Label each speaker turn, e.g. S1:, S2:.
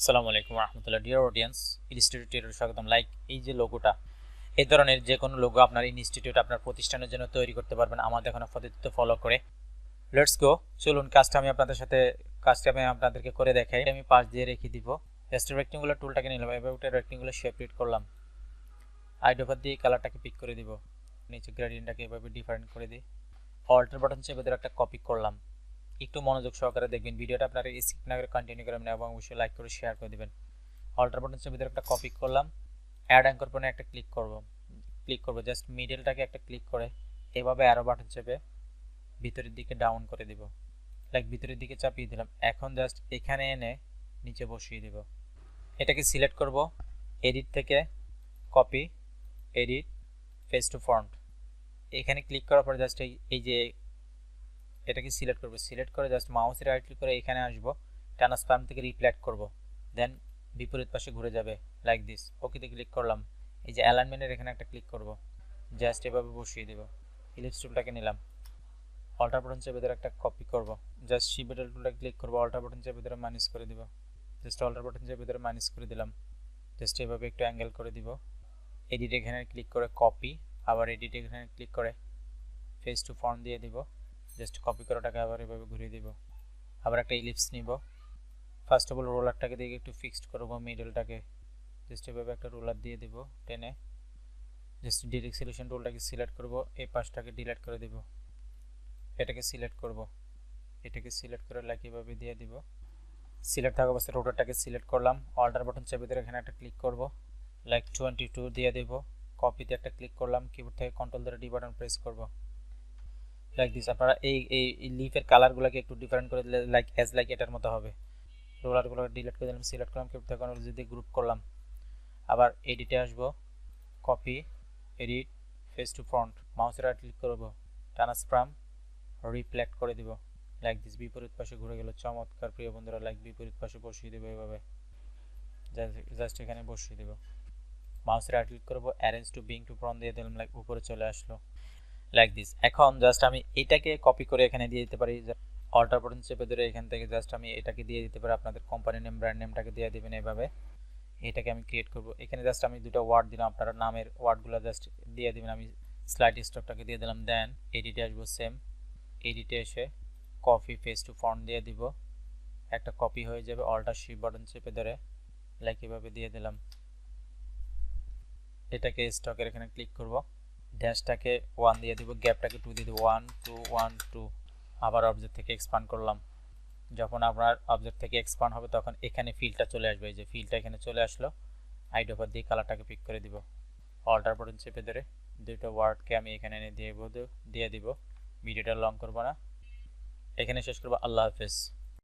S1: আসসালামু আলাইকুম রহমতুল্লাহ dear audience ইনস্টিটিউটের স্বাগতম। লাইক এই যে লোগোটা এই ধরনের যে কোনো লোগো আপনার ইনস্টিটিউট আপনার প্রতিষ্ঠানের জন্য তৈরি করতে পারবেন। আমাদের এখানে পদ্ধতিতে ফলো করে। লেটস গো চলুন, কাজটা আমি আপনাদের সাথে, কাজটা আমি আপনাদেরকে করে দেখাই। আমি পাশ দিয়ে রেখে দিব। জাস্ট রেক্টেঙ্গুলার টুলটাকে নিলাম। এবার ওটা রেক্টেঙ্গুলার শেপ রিড করলাম। আইডোভার দিয়ে কালারটাকে পিক করে দিব। নিচে গ্রেডিয়েন্টটাকে এভাবে ডিফারেন্ট করে দিই। অল্টার বাটন চেপে ধরে একটা কপি করলাম। একটু মনোযোগ সহকারে দেখবেন। ভিডিওটা আপনারা স্কিপ না করে কন্টিনিউ করবেন এবং অবশ্যই লাইক করে শেয়ার করে দিবেন। অল্টার বাটন ধরে একটা কপি করলাম। অ্যাড অ্যাঙ্কর পরে একটা ক্লিক করব। ক্লিক করব। জাস্ট মিডলটাকে একটা ক্লিক করে এভাবে অ্যারো বাটন চেপে ভিতরের দিকে ডাউন করে দিব। লাইক ভিতরের দিকে চাপিয়ে দিলাম। এখন জাস্ট এখানে এনে নিচে বসিয়ে দিব। এটাকে সিলেক্ট করব। এডিট থেকে copy edit face to front এখানে ক্লিক করার পরে জাস্ট এই যে এটাকে সিলেক্ট করব। সিলেক্ট করে জাস্ট মাউসে রাইট ক্লিক করে এখানে আসব। টানা ট্রান্সফর্ম থেকে রিপ্লেক্ট করব। দেন বিপরীত পাশে ঘুরে যাবে। লাইক দিস ওকেতে ক্লিক করলাম। এই যে অ্যালাইনমেন্টের এখানে একটা ক্লিক করব। জাস্ট এভাবে বসিয়ে দেব। ইলিপস টুলটাকে নিলাম। অল্টার বাটন চেপে ধরে একটা কপি করব। জাস্ট শিবেটাল টুলটা ক্লিক করব। অল্টার বাটন চেপে ধরে মাইনাস করে দিব। জাস্ট অল্টার বাটন চেপে ধরে মাইনাস করে দিলাম। জাস্ট এভাবে একটু অ্যাঙ্গেল করে দিব। এডিট এখানে ক্লিক করে কপি আবার এডিট এখানে ক্লিক করে ফেস টু ফর্ম দিয়ে দিব। জাস্ট কপি করাটাকে আবার এভাবে ঘুরিয়ে দিব। আবার একটা ইলিপস নিব। ফার্স্ট অফ অল রোলারটাকে দিয়ে একটু ফিক্সড করব মিডলটাকে জাস্ট এভাবে একটা রোলার দিয়ে দিব টেনে। জাস্ট ডিরেক্ট সলিউশন টুলটাকে সিলেক্ট করব, এই পাশটাকে ডিলিট করে দিব। এটাকে সিলেক্ট করব। এটাকে সিলেক্ট করে লাইক এভাবে দিয়ে দিব। সিলেক্ট থাকা অবস্থায় রোটারটাকে সিলেক্ট করলাম। অল্টার বাটন চেপে ধরে এখানে একটা ক্লিক করব। লাইক টোয়েন্টি টু দিয়ে দেব। কপিতে একটা ক্লিক করলাম। কিবোর্ড থেকে কন্ট্রোল ধরে ডি বাটন প্রেস করব। লাইক দিস আপনারা এই এই লিফের কালারগুলোকে একটু ডিফারেন্ট করে দিলে লাইক অ্যাজ লাইক এটার মতো হবে। রোলারগুলো ডিলিট করে দিলাম সিলেক্ট করলাম থেকে কন্ট্রোল যদি গ্রুপ করলাম। আবার এডিটে আসব। Copy edit face to front মাউসের রাইট ক্লিক করব। ট্রান্সফর্ম রিপ্লেক্ট করে দিব। লাইক দিস বিপরীত পাশে ঘুরে গেল। চমৎকার, প্রিয় বন্ধুরা লাইক বিপরীত পাশে বসিয়ে দেবো এভাবে। জাস্ট এখানে বসিয়ে দেবো। মাউসের রাইট ক্লিক করব। Arrange to bring to front দিয়ে দিলাম লাইক উপরে চলে আসলো। লাইক দিস এখন জাস্ট আমি এটাকে কপি করে এখানে দিয়ে দিতে পারি। অল্টার বাটন চেপে ধরে এখান থেকে জাস্ট আমি এটাকে দিয়ে দিতে পারি। আপনাদের কোম্পানি নেম ব্র্যান্ড নেমটাকে দিয়ে দিবেন এভাবে। এটাকে আমি ক্রিয়েট করব। এখানে জাস্ট আমি দুটো ওয়ার্ড দিলাম। আপনারা নামের ওয়ার্ডগুলো জাস্ট দিয়ে দিবেন। আমি স্লাইড স্টকটাকে দিয়ে দিলাম। দেন এডিটে আসব সেম এডিটে এসে কপি ফেস টু ফন্ট দিয়ে দিব। একটা কপি হয়ে যাবে। অল্টার শিপ বাটন চেপে ধরে লাইক এভাবে দিয়ে দিলাম। এটাকে স্টকের এখানে ক্লিক করব। ড্যাশটাকে ওয়ান দিয়ে দেবো গ্যাপটাকে টু দিয়ে দেবো ওয়ান টু ওয়ান টু আবার অবজেক্ট থেকে এক্সপান্ড করলাম। যখন আপনার অবজেক্ট থেকে এক্সপান্ড হবে, তখন এখানে ফিলটা চলে আসবে। এই যে ফিলটা এখানে চলে আসলো আইডোভার দিয়ে কালারটাকে পিক করে দিব। অল্টার বাটন চেপে ধরে দুটো ওয়ার্ডকে আমি এখানে এনে দিয়ে দিয়ে দিব। ভিডিওটা লং করব না। এখানে শেষ করব, আল্লাহ হাফেজ।